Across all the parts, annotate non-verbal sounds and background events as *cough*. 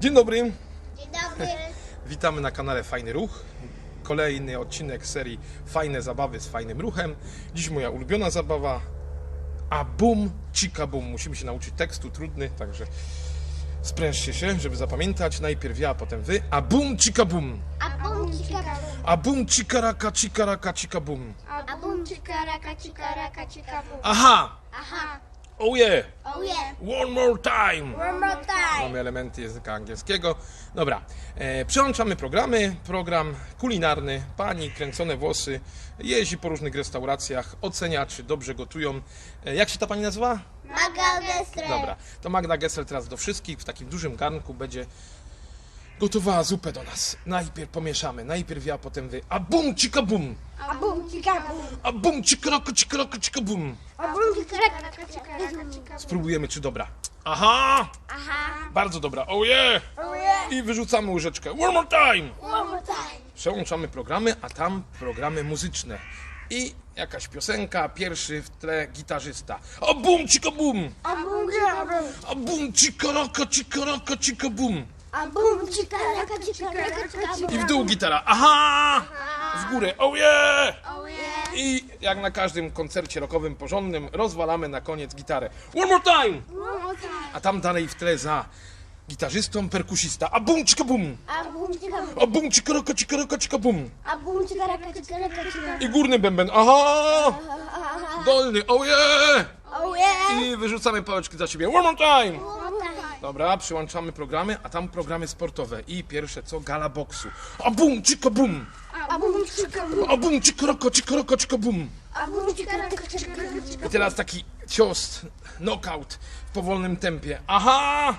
Dzień dobry, Dzień dobry. witamy na kanale Fajny Ruch. Kolejny odcinek serii Fajne zabawy z fajnym ruchem. Dziś moja ulubiona zabawa. A bum, cika bum. Musimy się nauczyć tekstu, trudny, także sprężcie się, żeby zapamiętać. Najpierw ja, a potem wy. A bum, cika bum. A bum cika A bum, cika raka, cika raka, cika bum. A bum cika raka cika raka cika bum. Aha! Aha. Oh yeah! Oh yeah. One more time! One more time. Mamy elementy języka angielskiego. Dobra, e, przełączamy programy. Program kulinarny. Pani kręcone włosy jeździ po różnych restauracjach, ocenia, czy dobrze gotują. E, jak się ta pani nazywa? Maga Gestre. Dobra, to Magda Gessel teraz do wszystkich w takim dużym garnku będzie gotowała zupę do nas. Najpierw pomieszamy, najpierw ja, potem wy. A bum, cika bum! A bum cika bum. A bum, cika raka, cika bum! A bum cika raka cika cika Spróbujemy, czy dobra. Aha! Aha. Bardzo dobra, oh yeah! Oh yeah. I wyrzucamy łyżeczkę. One more time! One more time. Przełączamy programy, a tam programy muzyczne. I jakaś piosenka, pierwszy w tle gitarzysta. A bum, cika bum! A bum cika bum. A bum, cika raka, cika bum! A bum cika raka cika raka cika bum. I w dół gitara. Aha! W górę. Oh yeah! Oh yeah. I jak na każdym koncercie rockowym porządnym rozwalamy na koniec gitarę. One more time! One more time. A tam dalej w tle za gitarzystą perkusista. A bum, cika bum! A bum cika bum. A bum, cika raka, cika raka, cika bum! A bum cika raka cika raka cika I górny bęben. Aha! Dolny. Oh yeah! Oh yeah. I wyrzucamy pałeczki za siebie. One more time! Dobra, przyłączamy programy, a tam programy sportowe. I pierwsze co? Gala boksu. A bum, cika bum! A bum cika bum. A bum, cika roko, cika bum! A bum I teraz taki cios, knockout w powolnym tempie. Aha!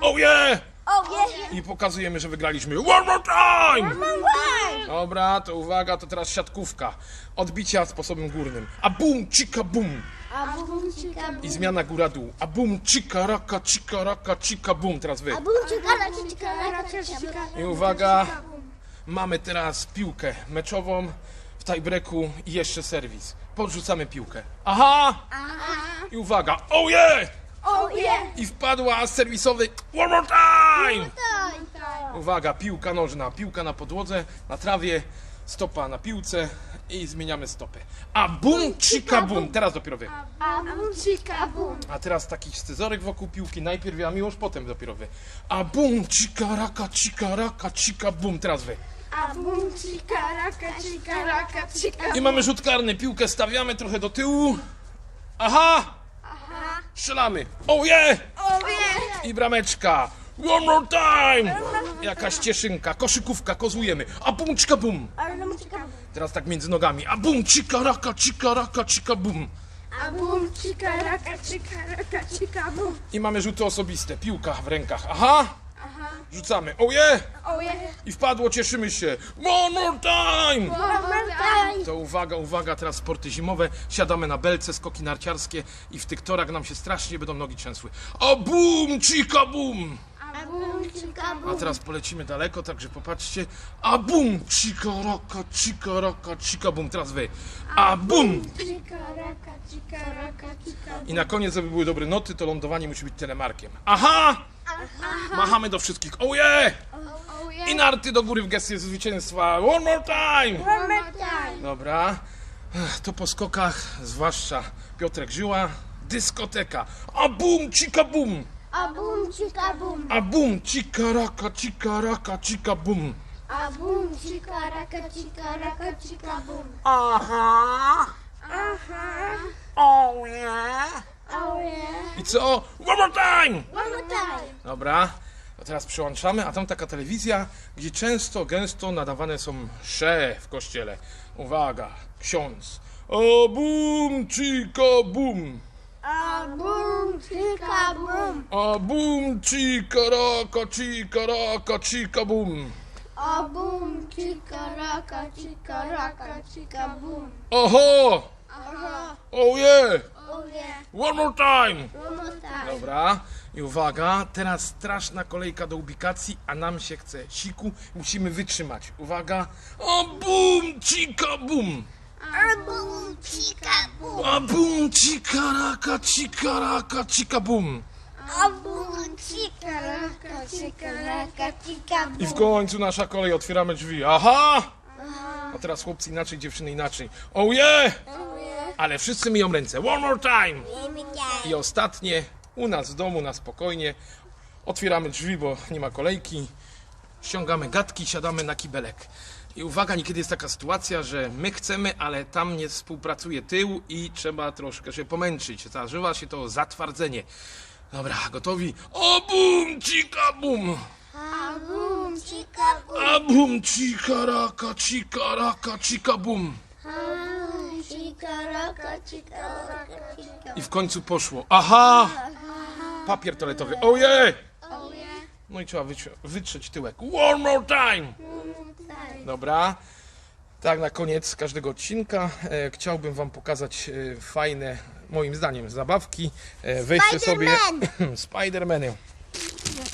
Oh yeah! Oh yeah. I pokazujemy, że wygraliśmy. One more time! One more time. Dobra, to uwaga, to teraz siatkówka. Odbicia sposobem górnym. A bum, cika bum! A bum cika bum. I zmiana góra-dół. A bum, cika, raka, cika, raka, cika, bum. Teraz wy. A bum cika raka cika raka cika bum. I uwaga, mamy teraz piłkę meczową w tiebreaku i jeszcze serwis. Podrzucamy piłkę. Aha! I uwaga, oh yeah! Oh yeah. I wpadła serwisowy one more time! Time. Uwaga, piłka nożna, piłka na podłodze, na trawie, stopa na piłce i zmieniamy stopę. A bum, cika, bum. Teraz dopiero wy. A bum cika bum. A teraz taki scyzoryk wokół piłki. Najpierw ja, miłość, potem dopiero wy. A bum, cika, raka, cika, raka, cika, bum. Teraz wy. A bum cika raka cika raka cika I mamy rzut karny. Piłkę stawiamy trochę do tyłu. Aha! Strzelamy. Oh yeah! Oh yeah. I brameczka. One more time! Jakaś cieszynka, koszykówka, kozujemy. A bum, cika, bum. Teraz tak między nogami. A bum, cika, raka, cika, raka, cika, bum. A bum cika raka cika raka cika bum. I mamy rzuty osobiste. Piłka w rękach. Aha! Rzucamy. Oh yeah! Oh yeah. I wpadło, cieszymy się. One more time! One more time. To uwaga, uwaga, teraz sporty zimowe. Siadamy na belce, skoki narciarskie i w tych torach nam się strasznie będą nogi trzęsły. A bum, cika bum! A bum cika A bum. teraz polecimy daleko, także popatrzcie. A bum, cika, raka, cika, raka, cika, bum. Teraz wy. A bum! Cika raka cika raka cika bum. I na koniec, żeby były dobre noty, to lądowanie musi być telemarkiem. Aha! Machamy do wszystkich. Oh yeah! Oh yeah. I narty do góry w gestie zwycięstwa. One more time! One more time. Dobra. To po skokach, zwłaszcza Piotrek Żyła, dyskoteka. A bum, cika bum! A bum cika bum. A bum, cika raka, cika raka, cika bum. A bum cika raka cika raka cika bum. Aha! Aha. Oh yeah! Oh yeah. I co? One more time! One more time. Dobra. To teraz przyłączamy, a tam taka telewizja, gdzie często, gęsto nadawane są sze w kościele. Uwaga, ksiądz. A bum, cika bum. A bum cika bum. A bum, cika raka, cika raka, cika bum. A bum cika raka cika raka cika bum. Oho! Aha. Oh yeah! Oh yeah. One more time! One more time. Dobra, i uwaga, teraz straszna kolejka do ubikacji, a nam się chce siku, musimy wytrzymać. Uwaga, a bum, cika bum! A bum cika bum. A bum, cika raka, cika raka, cika bum! A bum cika raka raka, cika, raka, cika, I w końcu nasza kolej, otwieramy drzwi. Aha! A teraz chłopcy inaczej, dziewczyny inaczej. Oh yeah! Ale wszyscy myją ręce. One more time! I ostatnie, u nas w domu, na spokojnie. Otwieramy drzwi, bo nie ma kolejki. Ściągamy gadki, siadamy na kibelek. I uwaga, niekiedy jest taka sytuacja, że my chcemy, ale tam nie współpracuje tył i trzeba troszkę się pomęczyć. Zażywa się to zatwardzenie. Dobra, gotowi? O bum, cika bum! A bum, cika, bum. A bum, cika raka, raka, bum. I w końcu poszło. Aha! Papier toaletowy. Oje, No i trzeba wytrzeć tyłek. One more time! Dobra. Tak, na koniec każdego odcinka e, chciałbym Wam pokazać e, fajne, moim zdaniem, zabawki. E, weźcie sobie *laughs* Spidermany.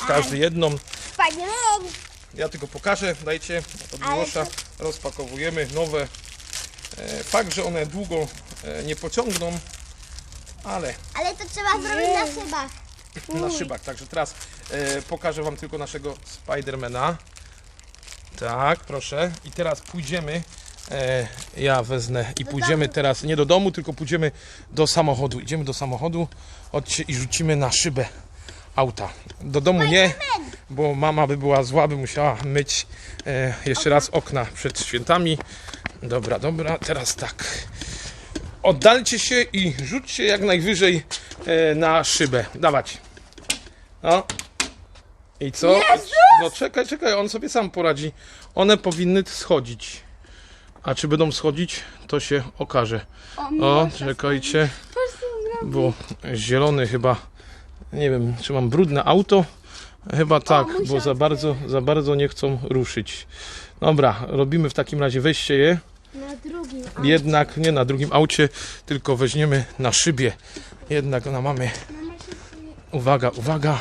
Każdy jedną. Spiderman. Ja tylko pokażę, dajcie od Miłosza. Rozpakowujemy nowe. E, fakt, że one długo e, nie pociągną, ale Ale to trzeba zrobić na szybach. na szybach. Także teraz e, pokażę Wam tylko naszego Spidermana. Tak, proszę. I teraz pójdziemy. E, ja wezmę i pójdziemy teraz nie do domu, tylko pójdziemy do samochodu. Idziemy do samochodu chodźcie, i rzucimy na szybę auta. Do domu nie, bo mama by była zła, by musiała myć e, jeszcze raz okna przed świętami. Dobra, dobra, teraz tak. Oddalcie się i rzućcie jak najwyżej e, na szybę. Dawać. No. I co? No czekaj, czekaj, on sobie sam poradzi. One powinny schodzić. A czy będą schodzić, to się okaże. O, czekajcie. Bo zielony chyba, nie wiem, czy mam brudne auto? Chyba tak, bo za bardzo, za bardzo nie chcą ruszyć. Dobra, robimy w takim razie, weźcie je. Na drugim. Jednak nie na drugim aucie, tylko weźmiemy na szybie. Jednak na mamy. Uwaga, uwaga.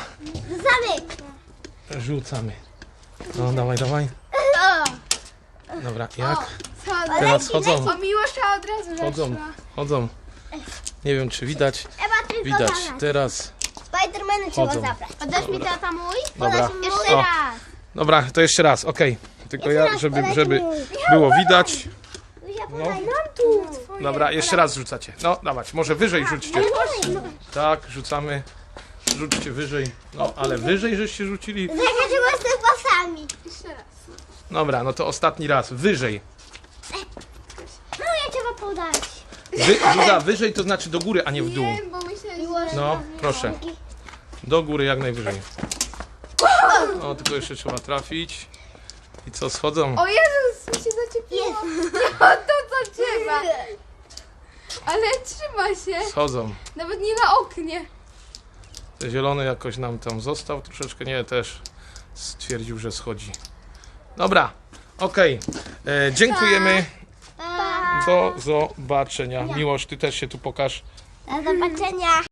Rzucamy. No, dawaj, dawaj. Dobra, jak? Teraz chodzą, O Miłosza od razu chodzą, chodzą. Nie wiem, czy widać. Tylko Widać. Teraz. Spidermana trzeba Chodzą. zabrać. Oddasz mi tata mój? Dobra. Jeszcze O. raz. Dobra, to jeszcze raz, okej. Tylko ja, żeby, żeby było widać. Ja No. podaj nam tu. Dobra, jeszcze raz rzucacie. No, dawać, może wyżej rzućcie. Tak, rzucamy. Rzućcie wyżej. No, ale wyżej żeście rzucili. Zahaczyło z tym pasami. Jeszcze raz. Dobra, no to ostatni raz. Wyżej. No ja trzeba podać. Wy, Zuza, wyżej to znaczy do góry, a nie w dół. Nie, bo myślę, że... No, proszę. Do góry jak najwyżej. O, tylko jeszcze trzeba trafić. I co, schodzą? O Jezus, mi się zaczepiło. Jest. O, to co trzeba. Ale trzyma się. Schodzą. Nawet nie na oknie. Zielony jakoś nam tam został troszeczkę. Nie, też stwierdził, że schodzi. Dobra, okej. E, Dziękujemy. Do zobaczenia. Miłość, ty też się tu pokaż. Do zobaczenia.